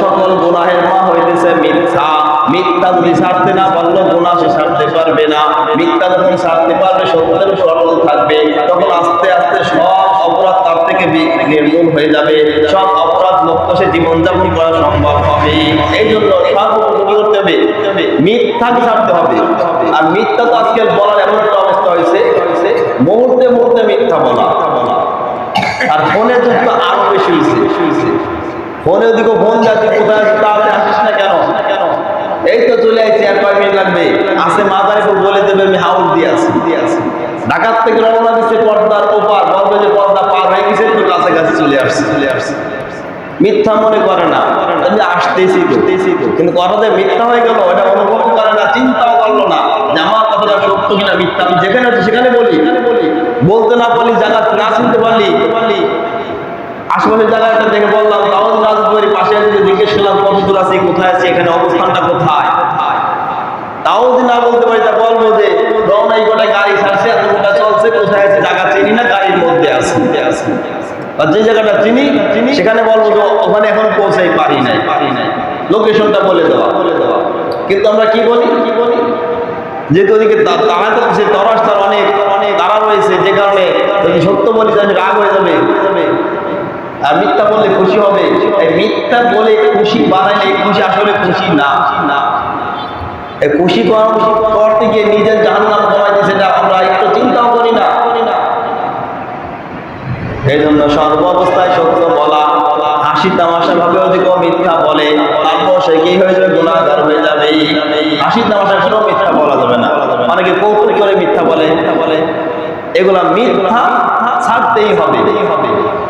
সকল গুনাহের মা হইতেছে মিথ্যা। মিথ্যা যদি ছাড়তে না পারল, গুনাহ সে ছাড়তে পারবে না। মিথ্যা যখন ছাড়তে পারবে সত্যের সরল থাকবে। তখন আস্তে আস্তে সব অপরাধ তার থেকে নির্মূল হয়ে যাবে। সব অপরাধ মুক্ত সে জীবনযাপন করা সম্ভব হবে। এই জন্য সর্বপ্রথম করতে হবে? মিথ্যাকে ছাড়তে হবে? আর মিথ্যা তো আজকে বলার এমন একটা অবস্থা হয়েছে, মুহূর্তে মুহূর্তে মিথ্যা বলা। আর ফোনে যুক্ত আরও বেশি হয়েছে। ফোনে ওদিকে ফোন যাচ্ছে কোথায় আছিস তাড়াতাড়ি আসিস না কেন? এই তো চলে আসছি আর কয় মিনিট লাগবে? আসে মাদারীপুর বলে দেবে, আমি হাউস দিয়ে আসি দিয়ে আসি ঢাকার থেকে রওনা দিচ্ছে পর্দার ওপার, বলবে যে পর্দা পার হয়ে গেছে তো কাছাকাছি চলে আসছে চলে আসছে। মিথ্যা মনে করে না। আমি আসতেছি তো। কিন্তু কথাতে মিথ্যা হয়ে গেল এটা অনুভব করে না চিন্তাও করল না যে আমার কথাটা সত্য কিনা মিথ্যা। আমি যেখানে আছি সেখানে বলি। বলতে না পারলি জায়গা না চিনতে পারলি। পারলি। আশেপাশের জায়গাটা দেখে বললাম তাও রাজবাড়ির পাশে যদি জিজ্ঞেস করলাম কত দূর আছি কোথায় আছে এখানে অবস্থানটা কোথায়? তাও যদি না বলতে পারি তা বলব যে রওনা এই গোটা গাড়ি ছাড়ছে এত গোটা চলছে কোথায় আছে জায়গা চিনি না গাড়ির মধ্যে আছি। আর যে জায়গাটা চিনি সেখানে বলব যে ওখানে এখন পৌঁছাই পারি নাই। পারি নাই লোকেশনটা বলে দেওয়া। বলে দেওয়া কিন্তু আমরা কি বলি? কি বলি যেহেতু ওদিকে তারা সে তরাস তার অনেক অনেক তারা রয়েছে যে কারণে যদি সত্য বলি তাহলে রাগ হয়ে যাবে। আর মিথ্যা বললে খুশি হবে। এই মিথ্যা বলে খুশি বানাইলে খুশি আসলে খুশি না। খুশি করতে গিয়ে নিজের জাহান্নাম কমাইতে সেটা আমরা একটু চিন্তাও করি না করি না এই জন্য সর্ব অবস্থায় সত্য বলা, হাসি তামাশা ভাবে যদি কেউ মিথ্যা বলে তারপর সে কি হয়ে যাবে গুণাগার হয়ে যাবে। হাসি তামাশা কোনো মিথ্যা বলা যাবে না। অনেকে কৌতুক করে মিথ্যা বলে। মিথ্যা বলে এগুলা মিথ্যা ছাড়তেই হবে।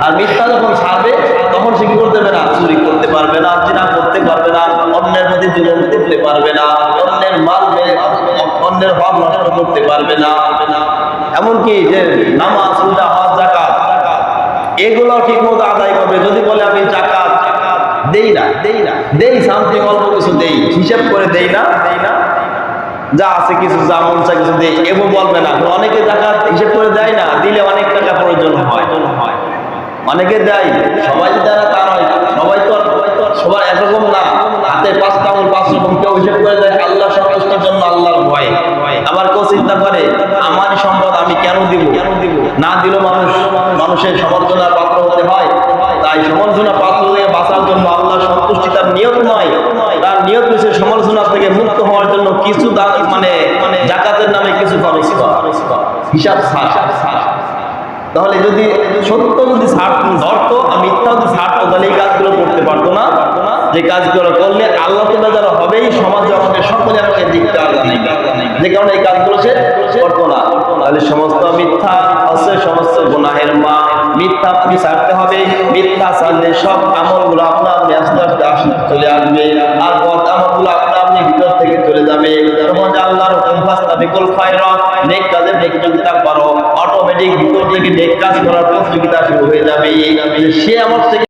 আর মিথ্যা যখন ছাড়বে, তখন সে কি করতে পারবে না? চুরি করতে পারবে না, জিনা করতে পারবে না, অন্যের প্রতি জুলুম করতে পারবে না, অন্যের মাল অন্যের হক নষ্ট করতে পারবে না। এমনকি যে নামাজ, রোজা, হজ এগুলো ঠিক মতো আদায় করবে। যদি বলে আমি জাকাত দেই না দেই না, দেই সামথিং অল্প কিছু দেই, হিসাব করে দেই না দেই না। যা আছে কিছু, যা মন চায় কিছু দেই এবং বলবে না। অনেকে জাকাত হিসেব করে দেয় না, দিলে অনেক টাকা প্রয়োজন হয়। হয় অনেকে দেয়, সবাই যে দেয় না, তা নয়। সবাই তো সবার একরকম না। হাতে পাঁচটা আঙুল পাঁচ রকম কেউ হিসেব করে দেয় আল্লাহ সন্তুষ্টের জন্য আল্লাহর ভয় আবার কেউ চিন্তা করে, আমার সম্পদ আমি কেন দিব? কেন দিব না দিল মানুষ, মানুষের সমর্থনার পাত্র হতে হয়। তাই সমালোচনা পাত্র থেকে বাঁচার জন্য আল্লাহ সন্তুষ্টি তার নিয়ত নয়। তার নিয়ত হচ্ছে সমালোচনা থেকে মুক্ত হওয়ার জন্য কিছু দান মানে মানে জাকাতের নামে কিছু খরচ হিসাব তাহলে যদি সত্য যদি ধরতো, আর মিথ্যা যদি ছাড়তো তাহলে এই কাজগুলো করতে পারতো না। যে কাজগুলো করলে আল্লাহ তো যারা হবেই সমাজে আমাকে সকলে আমাকে দিকদার জানাই যে কারণে এই কাজগুলো সে করতো না। তাহলে সমস্ত মিথ্যা আছে, সমস্ত গুনাহের মা মিথ্যা আপনাকে ছাড়তে হবে। মিথ্যা ছাড়লে সব আমলগুলো আপনা আপনি আস্তে আস্তে আস্তে চলে আসবে। যাবে তখন আল্লাহর হুকুম নেক কাজে করো। অটোমেটিক ভিতর থেকে নেক কাজ করার প্রতিযোগিতা শুরু হয়ে যাবে। সে আমার